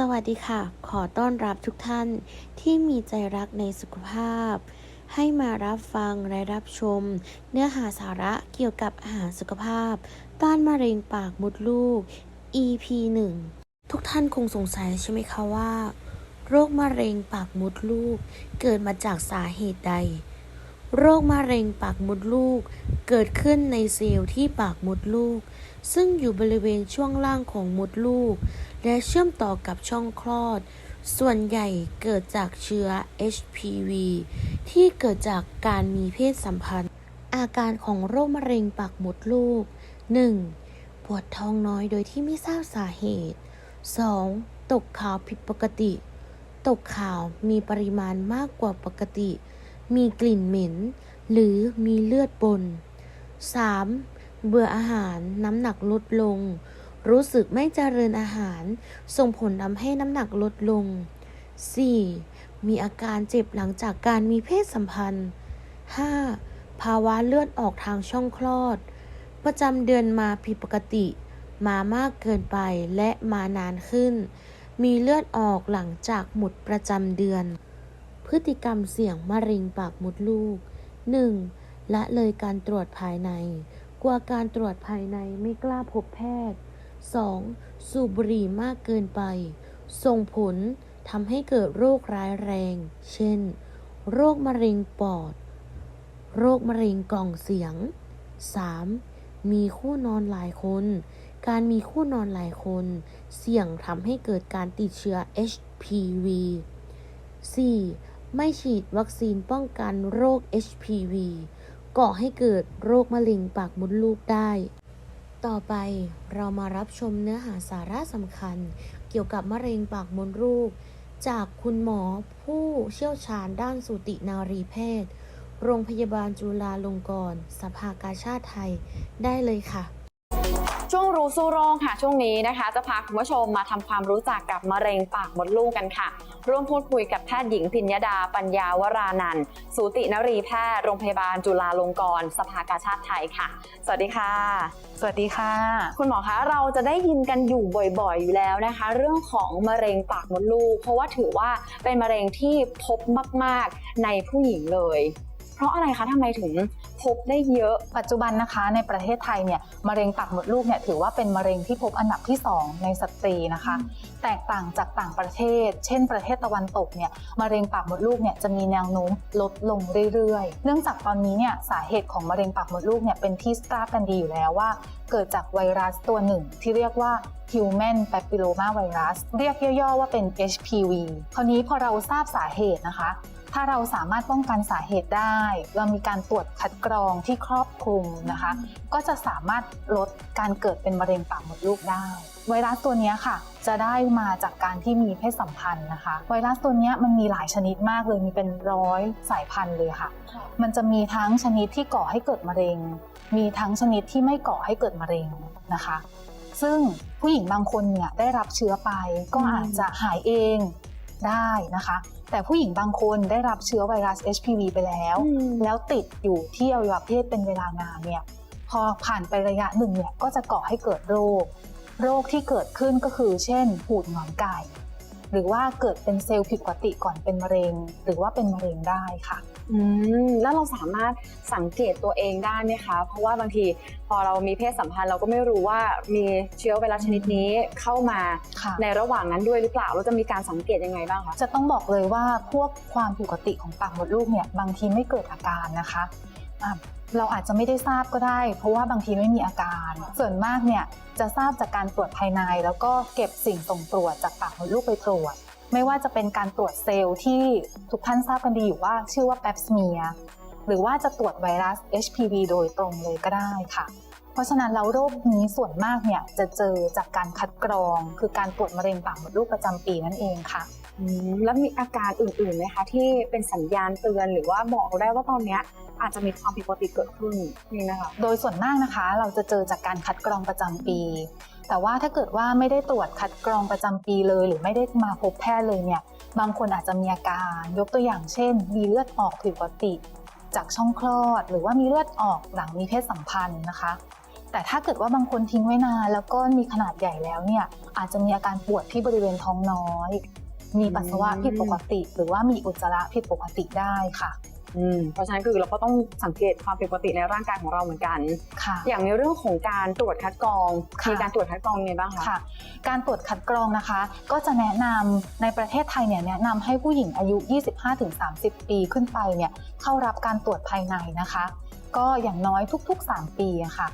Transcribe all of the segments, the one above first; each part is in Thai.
สวัสดีค่ะ ขอต้อนรับทุกท่านที่มีใจรักในสุขภาพ ให้มารับฟังและรับชม เนื้อหาสาระเกี่ยวกับอาหารสุขภาพ ต้านมะเร็งปากมดลูก EP 1 ทุกท่านคงสงสัยใช่ไหมคะว่า โรคมะเร็งปากมดลูก เกิดมาจากสาเหตุใด โรคมะเร็งปากมดลูก เกิดขึ้นในเซลล์ที่ปากมดลูก ซึ่งอยู่บริเวณช่วงล่างของมดลูก และเชื่อมต่อกับช่องคลอด ส่วนใหญ่เกิดจากเชื้อ HPV ที่เกิดจากการมีเพศสัมพันธ์ อาการของโรคมะเร็งปากมดลูก 1. ปวดท้องน้อยโดยที่ไม่ทราบสาเหตุ 2. ตกขาวผิดปกติ ตกขาวมีปริมาณมากกว่าปกติ มีกลิ่นเหม็น หรือมีเลือดปน 3. เบื่ออาหารน้ำหนักลดลง รู้สึกไม่เจริญอาหาร ส่งผลทำให้น้ำหนักลดลง 4. มีอาการเจ็บหลังจากการมีเพศสัมพันธ์ 5. ภาวะเลือดออกทางช่องคลอด ประจำเดือนมาผิดปกติ มามากเกินไปและมานานขึ้น มีเลือดออกหลังจากหมดประจำเดือน พฤติกรรมเสี่ยงมะเร็งปากมดลูก 1. ละเลยการตรวจภายใน กลัวการตรวจภายในไม่กล้าพบแพทย์ 2. สูบบุหรี่มากเกินไป ส่งผลทำให้เกิดโรคร้ายแรง เช่น โรคมะเร็งปอด โรคมะเร็งกล่องเสียง 3. มีคู่นอนหลายคน การมีคู่นอนหลายคน เสี่ยงทำให้เกิดการติดเชื้อ HPV 4. ไม่ฉีดวัคซีนป้องกันโรค HPV ก่อให้เกิดโรคมะเร็งปากมดลูกได้ ต่อไปเรามารับชมเนื้อหาสาระสำคัญ เกี่ยวกับมะเร็งปากมดลูก จากคุณหมอผู้เชี่ยวชาญด้านสูตินารีแพทย์ โรงพยาบาลจุฬาลงกรณ์สภากาชาติไทยได้เลยค่ะช่วงรู้สู้โรคค่ะ ช่วงนี้นะคะ จะพาคุณผู้ชมมาทำความรู้จักกับมะเร็งปากมดลูกกันค่ะ ร่วมพูดคุยกับแพทย์หญิงพิญญดาปัญญาวรานันท์สูตินรีแพทย์โรงพยาบาลจุฬาลงกรณ์สภากาชาติไทยค่ะ สวัสดีค่ะ สวัสดีค่ะ คุณหมอคะเราจะได้ยินกันอยู่บ่อยๆ อยู่แล้วนะคะ เรื่องของมะเร็งปากมดลูก เพราะว่าถือว่าเป็นมะเร็งที่พบมาก ๆ ในผู้หญิงเลย เพราะอะไรคะทำไมถึงพบได้เยอะ ปัจจุบันนะคะในประเทศไทยเนี่ยมะเร็งปากมดลูกเนี่ยถือว่าเป็นมะเร็งที่พบอันดับที่ 2 ในสตรีนะคะ แตกต่างจากต่างประเทศ เช่น ประเทศตะวันตกเนี่ยมะเร็งปากมดลูกเนี่ยจะมีแนวโน้มลดลงเรื่อยๆ เนื่องจากตอนนี้เนี่ยสาเหตุของมะเร็งปากมดลูกเนี่ยเป็นที่ทราบกันดีอยู่แล้วว่า เกิดจากไวรัสตัวหนึ่งที่เรียกว่า Human Papilloma Virus เรียกย่อๆว่าเป็น HPV คราวนี้พอเราทราบสาเหตุนะคะ ถ้าเราสามารถป้องกันสาเหตุได้ เรามีการตรวจคัดกรองที่ครอบคลุมนะคะ ก็จะสามารถลดการเกิดเป็นมะเร็งปากมดลูกได้ ไวรัสตัวเนี้ยค่ะ จะได้มาจากการที่มีเพศสัมพันธ์นะคะ ไวรัสตัวเนี้ยมันมีหลายชนิดมากเลยมีเป็นร้อยสายพันธุ์เลยค่ะ มันจะมีทั้งชนิดที่ก่อให้เกิดมะเร็ง มีทั้งชนิดที่ไม่ก่อให้เกิดมะเร็งนะคะซึ่งผู้หญิงบางคนเนี่ยได้รับเชื้อไปก็อืมอาจจะหายเอง ได้นะคะ แต่ผู้หญิงบางคนได้รับเชื้อไวรัส HPV ไปแล้ว แล้วติดอยู่ที่อวัยวะเพศเป็นเวลานานเนี่ยพอผ่านไประยะหนึ่งเนี่ยก็จะก่อให้เกิดโรค โรคที่เกิดขึ้นก็คือ เช่นหูดหงอนไก่ หรือว่าเกิดเป็นเซลล์ผิดปกติก่อนเป็นมะเร็ง หรือว่าเป็นมะเร็งได้ค่ะอืมแล้วเราสามารถสังเกตตัวเองได้ไหมคะ เพราะว่าบางทีพอเรามีเพศสัมพันธ์เราก็ไม่รู้ว่ามีเชื้อไวรัสชนิดนี้เข้ามาค่ะในระหว่างนั้นด้วยหรือเปล่าเราจะมีการสังเกตยังไงบ้างคะจะต้องบอกเลยว่าพวกความผิดปกติของปากมดลูกเนี่ยบางทีไม่เกิดอาการนะคะอะ เราอาจจะไม่ได้ทราบก็ได้ เพราะว่าบางทีไม่มีอาการ ส่วนมากเนี่ยจะทราบจากการตรวจภายใน แล้วก็เก็บสิ่งส่งตรวจจากปากมดลูกไปตรวจ ไม่ว่าจะเป็นการตรวจเซลล์ที่ทุกท่านทราบกันดีอยู่ว่าชื่อว่าแปปสเมียหรือว่าจะตรวจไวรัส HPV โดยตรงเลยก็ได้ค่ะ เพราะฉะนั้นแล้วโรคนี้ส่วนมากเนี่ยจะเจอจากการคัดกรอง คือการตรวจมะเร็งปากมดลูกประจำปีนั่นเองค่ะอืมแล้วมีอาการอื่นๆไหมคะที่เป็นสัญญาณเตือนหรือว่าบอกเราได้ว่าตอนเนี้ยอาจจะมีความผิดปกติเกิดขึ้นนี่นะคะโดยส่วนมากนะคะ เราจะเจอจากการคัดกรองประจำปี แต่ว่าถ้าเกิดว่าไม่ได้ตรวจคัดกรองประจำปีเลย หรือไม่ได้มาพบแพทย์เลยเนี่ยบางคนอาจจะมีอาการยกตัวอย่างเช่น มีเลือดออกผิดปกติ จากช่องคลอด หรือว่ามีเลือดออกหลังมีเพศสัมพันธ์นะคะ แต่ถ้าเกิดว่าบางคนทิ้งไว้นานแล้วก็มีขนาดใหญ่แล้วเนี่ยอาจจะมีอาการปวดที่บริเวณท้องน้อย มีปัสสาวะผิดปกติ หรือว่ามีอุจจาระผิดปกติได้ค่ะอืมเพราะฉะนั้นคือเราก็ต้องสังเกตความผิดปกติในร่างกายของเราเหมือนกันค่ะอย่างในเรื่องของการตรวจคัดกรองค่ะมีการตรวจคัดกรองยังไงบ้างคะค่ะการตรวจคัดกรองนะคะ ก็จะแนะนำในประเทศไทยเนี่ยแนะนำให้ผู้หญิงอายุ 25-30 ปีขึ้นไปเนี่ยเข้ารับการตรวจภายในนะคะ ก็อย่างน้อยทุก ๆ 3 ปีอะค่ะ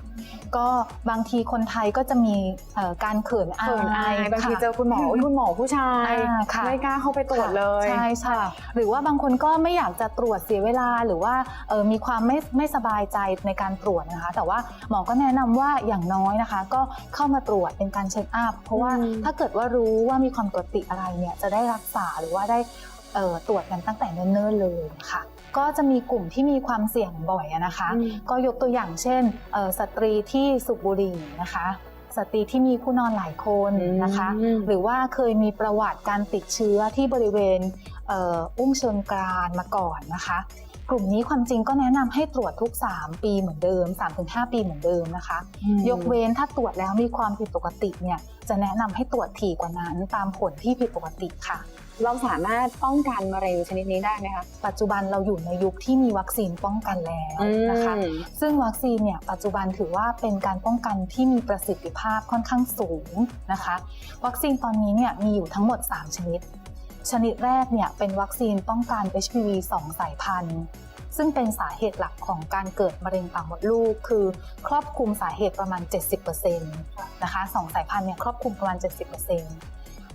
ก็บางทีคนไทยก็จะมีเอ่อการเขินอาเขินอายบางทีค่ะเจอคุณหมออุ๊ยคุณหมอผู้ชายอ่าค่ะไม่กล้าเข้าไปตรวจเลยใช่ใช่หรือว่าบางคนก็ไม่อยากจะตรวจเสียเวลาหรือว่าเออมีความไม่ไม่สบายใจในการตรวจนะคะ แต่ว่าหมอก็แนะนำว่าอย่างน้อยนะคะ ก็เข้ามาตรวจเป็นการเช็คอัพเพราะว่าอืมถ้าเกิดว่ารู้ว่ามีความปกติอะไรเนี่ยจะได้รักษาหรือว่าได้เอ่อตรวจกันตั้งแต่เนิ่นๆเลยค่ะ ก็จะมีกลุ่มที่มีความเสี่ยงบ่อยอะนะคะอืมก็ยกตัวอย่างเช่นเอ่อสตรีที่สูบบุหรี่นะคะสตรีที่มีคู่นอนหลายคนนะคะอืมหรือว่าเคยมีประวัติการติดเชื้อที่บริเวณเอ่ออุ้งเชิงกรานมาก่อนนะคะ กลุ่มนี้ความจริงก็แนะนำให้ตรวจทุก 3 ปีเหมือนเดิม 3-5 ปีเหมือนเดิมนะคะ ยกเว้นถ้าตรวจแล้วมีความผิดปกติเนี่ยจะแนะนำให้ตรวจถี่กว่านั้นตามผลที่ผิดปกติค่ะ เราสามารถป้องกันมะเร็งชนิดนี้ได้ไหมคะ ปัจจุบันเราอยู่ในยุคที่มีวัคซีนป้องกันแล้วนะคะอืมซึ่งวัคซีนเนี่ยปัจจุบันถือว่าเป็นการป้องกันที่มีประสิทธิภาพค่อนข้างสูงนะคะ วัคซีนตอนนี้เนี่ยมีอยู่ทั้งหมด 3 ชนิด ชนิดแรกเนี่ยเป็นวัคซีนป้องกัน HPV 2 สายพันธุ์ซึ่งเป็นสาเหตุหลักของการเกิดมะเร็งปากมดลูก คือครอบคลุมสาเหตุประมาณ 70%นะคะสองสายพันธุ์เนี่ยครอบคลุมประมาณ 70%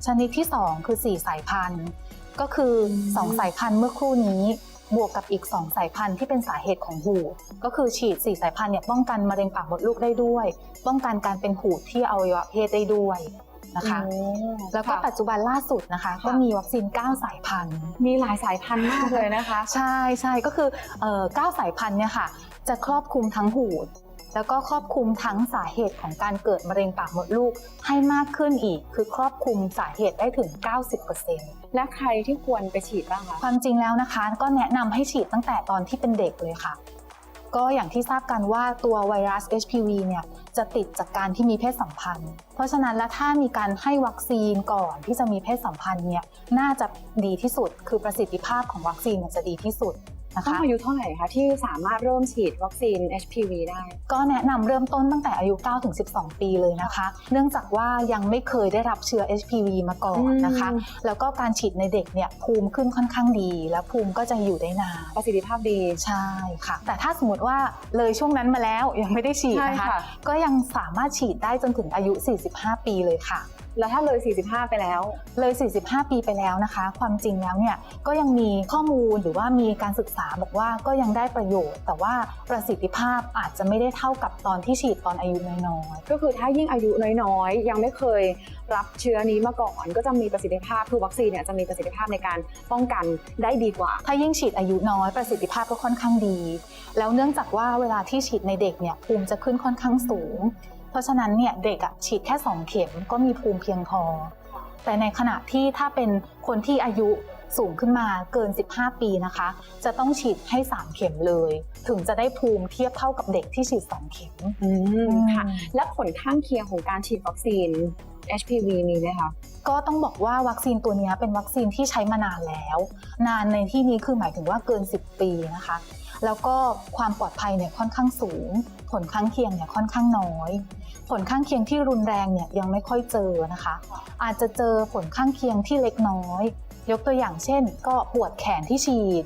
ชนิดที่ 2 คือ 4 สายพันธุ์ ก็คืออม2สายพันธุ์เมื่อครู่นี้ บวกกับอีก 2 สายพันธุ์ที่เป็นสาเหตุของหูดก็คือฉีด 4 สายพันธุ์เนี่ยป้องกันมะเร็งปากมดลูกได้ด้วย ป้องกันการเป็นหูดที่อวัยวะเพศได้ด้วยนะคะโอ้แล้วก็ค่ะปัจจุบันล่าสุดนะคะค่ะก็มีวัคซีน 9 สายพันธุ์ มีหลายสายพันธุ์มากเลยนะคะ ใช่ใช่ก็คือเอ่อ9สายพันธุ์เนี่ยค่ะจะครอบคลุมทั้งหูด แล้วก็ครอบคลุมทั้งสาเหตุของการเกิดมะเร็งปากมดลูกให้มากขึ้นอีก คือครอบคลุมสาเหตุได้ถึง 90%และใครที่ควรไปฉีดบ้างคะความจริงแล้วนะคะ ก็แนะนำให้ฉีดตั้งแต่ตอนที่เป็นเด็กเลยค่ะ ก็อย่างที่ทราบกันว่าตัวไวรัส HPV เนี่ยจะติดจากการที่มีเพศสัมพันธ์ เพราะฉะนั้นแล้วถ้ามีการให้วัคซีนก่อนที่จะมีเพศสัมพันธ์เนี่ยน่าจะดีที่สุด คือประสิทธิภาพของวัคซีนเนี่ยจะดีที่สุด นะต้องคะอายุเท่าไหร่คะที่สามารถเริ่มฉีดวัคซีน HPV ได้ ก็แนะนำเริ่มต้นตั้งแต่อายุ 9-12 ปีเลยนะคะ เนื่องจากว่ายังไม่เคยได้รับเชื้อ HPV มาก่อนนะคะ อืม แล้วก็การฉีดในเด็กเนี่ยภูมิขึ้นค่อนข้างดี และภูมิก็จะอยู่ได้นาน ประสิทธิภาพดี ใช่ค่ะ แต่ถ้าสมมติว่าเลยช่วงนั้นมาแล้วยังไม่ได้ฉีดใช่นะคะ ค่ะ ก็ยังสามารถฉีดได้จนถึงอายุ 45 ปีเลยค่ะ แล้วถ้าเลย 45 ไปแล้ว เลย 45 ปีไปแล้วนะคะ ความจริงแล้วเนี่ยก็ยังมีข้อมูลหรือว่ามีการศึกษาบอกว่าก็ยังได้ประโยชน์ แต่ว่าประสิทธิภาพอาจจะไม่ได้เท่ากับตอนที่ฉีดตอนอายุน้อยก็คือถ้ายิ่งอายุน้อยๆ ยังไม่เคยรับเชื้อนี้มาก่อน ก็จะมีประสิทธิภาพคือวัคซีนเนี่ยจะมีประสิทธิภาพในการป้องกันได้ดีกว่าๆถ้ายิ่งฉีดอายุน้อยประสิทธิภาพก็ค่อนข้างดี แล้วเนื่องจากว่าเวลาที่ฉีดในเด็กเนี่ยภูมิจะขึ้นค่อนข้างสูง เพราะฉะนั้นเนี่ยเด็กอะฉีดแค่ 2 เข็มก็มีภูมิเพียงพอ แต่ในขณะที่ถ้าเป็นคนที่อายุสูงขึ้นมาเกิน 15 ปีนะคะ จะต้องฉีดให้ 3 เข็มเลย ถึงจะได้ภูมิเทียบเท่ากับเด็กที่ฉีด 2 เข็มอืมค่ะ และผลข้างเคียงของการฉีดวัคซีน HPV มีไหมคะ ก็ต้องบอกว่าวัคซีนตัวนี้เป็นวัคซีนที่ใช้มานานแล้ว นานในที่นี้คือหมายถึงว่าเกิน 10 ปีนะคะ แล้วก็ความปลอดภัยเนี่ยค่อนข้างสูง ผลข้างเคียงเนี่ยค่อนข้างน้อย ผลข้างเคียงที่รุนแรงเนี่ยยังไม่ค่อยเจอนะคะ อาจจะเจอผลข้างเคียงที่เล็กน้อย ยกตัวอย่างเช่น ก็ปวดแขนที่ฉีด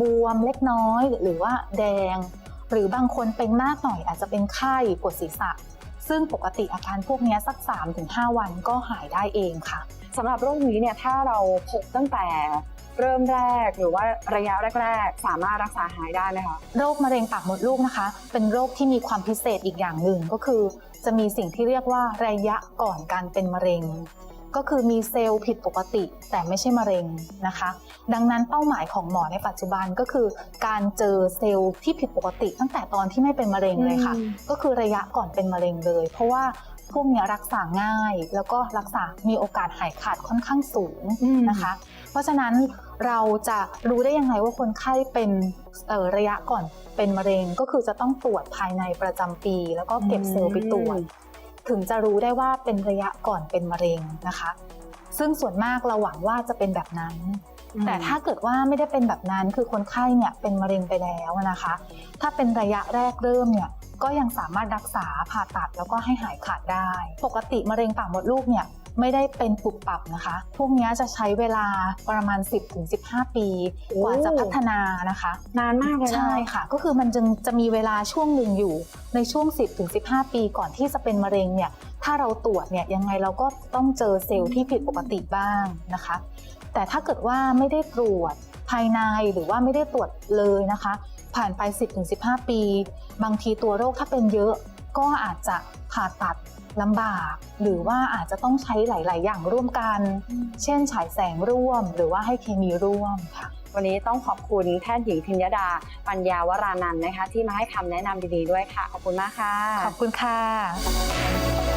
บวมเล็กน้อย หรือว่าแดง หรือบางคนเป็นมากหน่อยอาจจะเป็นไข้ปวดศีรษะ ซึ่งปกติอาการพวกนี้สัก 3-5 วันก็หายได้เองค่ะสำหรับโรคนี้เนี่ยถ้าเราพบตั้งแต่เริ่มแรกหรือว่าระยะแรก ๆ สามารถรักษาหายได้ไหมคะโรคมะเร็งปากมดลูกนะคะ เป็นโรคที่มีความพิเศษอีกอย่างหนึ่งก็คือ จะมีสิ่งที่เรียกว่าระยะก่อนการเป็นมะเร็ง ก็คือมีเซลล์ผิดปกติ แต่ไม่ใช่มะเร็งนะคะ ดังนั้นเป้าหมายของหมอในปัจจุบันก็คือ การเจอเซลล์ที่ผิดปกติ ตั้งแต่ตอนที่ไม่เป็นมะเร็งเลยค่ะอืมก็คือระยะก่อนเป็นมะเร็งเลย เพราะว่าพวกเนี้ยรักษาง่าย แล้วก็รักษา มีโอกาสหายขาดค่อนข้างสูงนะคะ เพราะฉะนั้นเราจะรู้ได้ยังไงว่าคนไข้เป็นเอ่อระยะก่อนเป็นมะเร็ง ก็คือจะต้องตรวจภายในประจำปี แล้วก็เก็บเซลล์ไปตรวจ ถึงจะรู้ได้ว่าเป็นระยะก่อนเป็นมะเร็งนะคะ ซึ่งส่วนมากเราหวังว่าจะเป็นแบบนั้น แต่ถ้าเกิดว่าไม่ได้เป็นแบบนั้นคือคนไข้เนี่ยเป็นมะเร็งไปแล้วนะคะ ถ้าเป็นระยะแรกเริ่มเนี่ยก็ยังสามารถรักษาผ่าตัดแล้วก็ให้หายขาดได้ ปกติมะเร็งปากมดลูกเนี่ย ไม่ได้เป็นปุบปับนะคะ พวกเนี้ยจะใช้เวลาประมาณ 10-15 ปี กว่าจะพัฒนานะคะ นานมากเลยนะใช่ค่ะ ก็คือมันจึงจะมีเวลาช่วงหนึ่งอยู่ในช่วง 10-15 ปีก่อนที่จะเป็นมะเร็งเนี่ยถ้าเราตรวจเนี่ยยังไงเราก็ต้องเจอเซลล์ที่ผิดปกติบ้างนะคะ แต่ถ้าเกิดว่าไม่ได้ตรวจภายในหรือว่าไม่ได้ตรวจเลยนะคะ ผ่านไป 10-15 ปี บางทีตัวโรคถ้าเป็นเยอะก็อาจจะผ่าตัด ลำบาก หรือว่าอาจจะต้องใช้หลาย ๆ อย่างร่วมกัน เช่นฉายแสงร่วม หรือว่าให้เคมีร่วมค่ะวันนี้ต้องขอบคุณแพทย์หญิงพิญญดา ปัญญาวรานันท์นะคะ ที่มาให้คำแนะนำดี ๆ ด้วยค่ะ ขอบคุณมากค่ะ ขอบคุณค่ะ